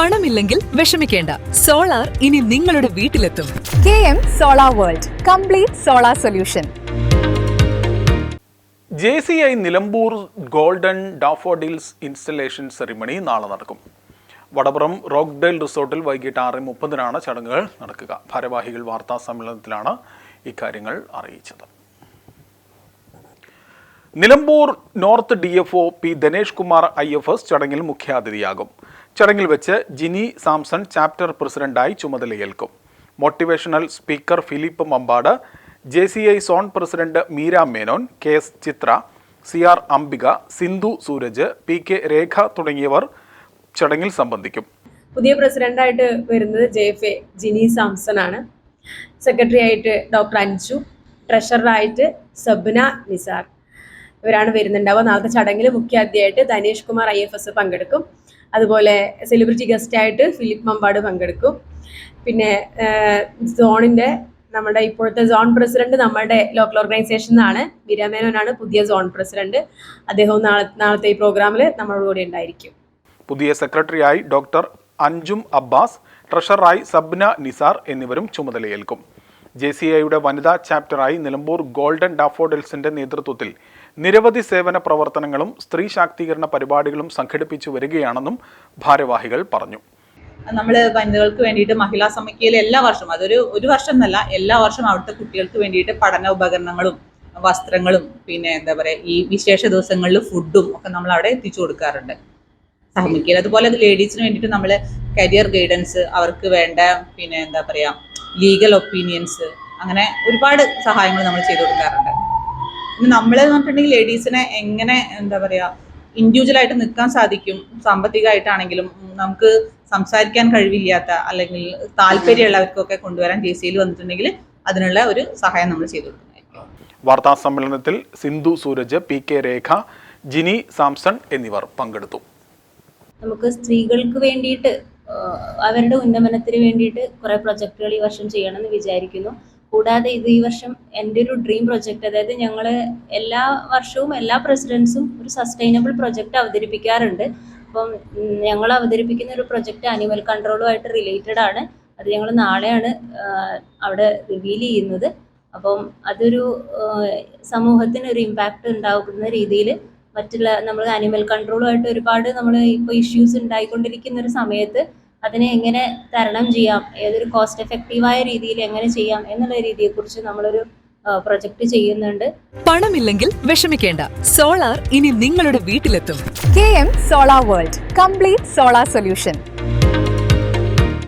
പണമില്ലെങ്കിൽ വിഷമിക്കേണ്ട. സോളാർ ഇനി നിങ്ങളുടെ വീട്ടിലെത്തും. K M solar world complete solar solution. J C I Nilambur golden daffodils installation ceremony നാളെ നടക്കും. വടപുറം റോക്ക്ഡേൽ റിസോർട്ടിൽ വൈകിട്ട് ആറ് മുപ്പതിനാണ് ചടങ്ങുകൾ നടക്കുക. ഭാരവാഹികൾ വാർത്താ സമ്മേളനത്തിലാണ് ഇക്കാര്യങ്ങൾ അറിയിച്ചത്. Nilambur north D F O P Dinesh Kumar I F S ചടങ്ങിൽ മുഖ്യാതിഥിയാകും. ചടങ്ങിൽ വെച്ച് ജിനി സാംസൺ ചാപ്റ്റർ പ്രസിഡന്റായി ചുമതലയേൽക്കും. Motivational speaker Philip Mambad J C I zone president Meera Menon K S Chithra C R Ambika Sindhu Sooraj P K Rekha തുടങ്ങിയവർ ചടങ്ങിൽ സംബന്ധിക്കും. പുതിയ പ്രസിഡന്റായിട്ട് വരുന്നത് J F A Jini Samson ആണ് സെക്രട്ടറി ആയിട്ട് ഡോക്ടർ അഞ്ജു ട്രഷററായിട്ട് സബ്ന നിസാർ. ഇവരാണ് വരുന്നുണ്ടാവുക. നാളത്തെ ചടങ്ങിൽ മുഖ്യാതിഥിയായിട്ട് Dhanesh Kumar I F S പങ്കെടുക്കും. അതുപോലെ സെലിബ്രിറ്റി ഗസ്റ്റ് ആയിട്ട് ഫിലിപ്പ് മമ്പാട് പങ്കെടുക്കും. പിന്നെ സോണിന്റെ നമ്മുടെ ഇപ്പോഴത്തെ സോൺ പ്രസിഡന്റ് നമ്മുടെ ലോക്കൽ ഓർഗനൈസേഷൻ നിന്നാണ് മീരാമേനോനാണ് പുതിയ സോൺ പ്രസിഡന്റ്. അദ്ദേഹവും നാളെ നാളത്തെ ഈ പ്രോഗ്രാമിൽ നമ്മളോട് കൂടി ഉണ്ടായിരിക്കും. പുതിയ സെക്രട്ടറിയായി ഡോക്ടർ അഞ്ജും അബ്ബാസ് ട്രഷററായി സബ്ന നിസാർ എന്നിവരും ചുമതലയേൽക്കും. ജെ സി ഐയുടെ വനിതാ ചാപ്റ്ററായി നിലമ്പൂർ ഗോൾഡൻ ഡാഫോഡിൽസിന്റെ നേതൃത്വത്തിൽ നിരവധി സേവന പ്രവർത്തനങ്ങളും സ്ത്രീ ശാക്തീകരണ പരിപാടികളും സംഘടിപ്പിച്ചു വരികയാണെന്നും ഭാരവാഹികൾ പറഞ്ഞു. നമ്മൾ വനിതകൾക്ക് വേണ്ടിയിട്ട് മഹിളാ സമിതിയിൽ എല്ലാ വർഷവും അതൊരു ഒരു വർഷം എന്നല്ല എല്ലാ വർഷവും അവിടുത്തെ കുട്ടികൾക്ക് വേണ്ടിയിട്ട് പഠന ഉപകരണങ്ങളും വസ്ത്രങ്ങളും പിന്നെ എന്താ പറയുക ഈ വിശേഷ ദിവസങ്ങളിൽ ഫുഡും ഒക്കെ നമ്മൾ അവിടെ എത്തിച്ചു കൊടുക്കാറുണ്ട്. സഹമിക്കയിൽ അതുപോലെ ലേഡീസിന് വേണ്ടിയിട്ട് നമ്മൾ കരിയർ ഗൈഡൻസ് അവർക്ക് വേണ്ട പിന്നെ എന്താ പറയുക ലീഗൽ ഒപ്പീനിയൻസ് അങ്ങനെ ഒരുപാട് സഹായങ്ങൾ നമ്മൾ ചെയ്തു കൊടുക്കാറുണ്ട്. പിന്നെ നമ്മൾ എന്ന് പറഞ്ഞിട്ടുണ്ടെങ്കിൽ ലേഡീസിനെ എങ്ങനെ എന്താ പറയുക ഇൻഡിവിജ്വലായിട്ട് നിൽക്കാൻ സാധിക്കും സാമ്പത്തികമായിട്ടാണെങ്കിലും നമുക്ക് സംസാരിക്കാൻ കഴിവില്ലാത്ത അല്ലെങ്കിൽ താല്പര്യമുള്ളവർക്കൊക്കെ കൊണ്ടുവരാൻ ജെ സിയിൽ വന്നിട്ടുണ്ടെങ്കിൽ അതിനുള്ള ഒരു സഹായം നമ്മൾ ചെയ്തു കൊടുക്കുന്നതായിരിക്കും. വാർത്താ സമ്മേളനത്തിൽ സിന്ധു സൂരജ് പി കെ രേഖ ജിനി സാംസൺ എന്നിവർ പങ്കെടുത്തു. നമുക്ക് സ്ത്രീകൾക്ക് വേണ്ടിയിട്ട് അവരുടെ ഉന്നമനത്തിന് വേണ്ടിയിട്ട് കുറെ പ്രൊജക്ടുകൾ ഈ വർഷം ചെയ്യണമെന്ന് വിചാരിക്കുന്നു. കൂടാതെ ഇത് ഈ വർഷം എന്റെ ഒരു ഡ്രീം പ്രൊജക്റ്റ് അതായത് ഞങ്ങൾ എല്ലാ വർഷവും എല്ലാ പ്രസിഡൻസും ഒരു സസ്റ്റൈനബിൾ പ്രൊജക്ട് അവതരിപ്പിക്കാറുണ്ട്. അപ്പം ഞങ്ങൾ അവതരിപ്പിക്കുന്ന ഒരു പ്രൊജക്ട് അനിമൽ കൺട്രോളുമായിട്ട് റിലേറ്റഡ് ആണ്. അത് ഞങ്ങൾ നാളെയാണ് അവിടെ റിവീൽ ചെയ്യുന്നത്. അപ്പം അതൊരു സമൂഹത്തിന് ഒരു ഇമ്പാക്റ്റ് ഉണ്ടാകുന്ന രീതിയിൽ മറ്റുള്ള നമ്മൾ അനിമൽ കൺട്രോളുമായിട്ട് ഒരുപാട് നമ്മൾ ഇപ്പോൾ ഇഷ്യൂസ് ഉണ്ടായിക്കൊണ്ടിരിക്കുന്ന ഒരു സമയത്ത് അതിനെ എങ്ങനെ തരണം ചെയ്യാം? ഏതൊരു കോസ്റ്റ് എഫക്റ്റീവായ രീതിയിൽ എങ്ങനെ ചെയ്യാം? എന്നുള്ള രീതിയെ രീതിയെക്കുറിച്ച് നമ്മളൊരു പ്രൊജക്ട് ചെയ്യുന്നുണ്ട്. പണമില്ലെങ്കിൽ വിഷമിക്കേണ്ട. സോളാർ ഇനി നിങ്ങളുടെ വീട്ടിലെത്തും. K M solar world. Complete solar solution.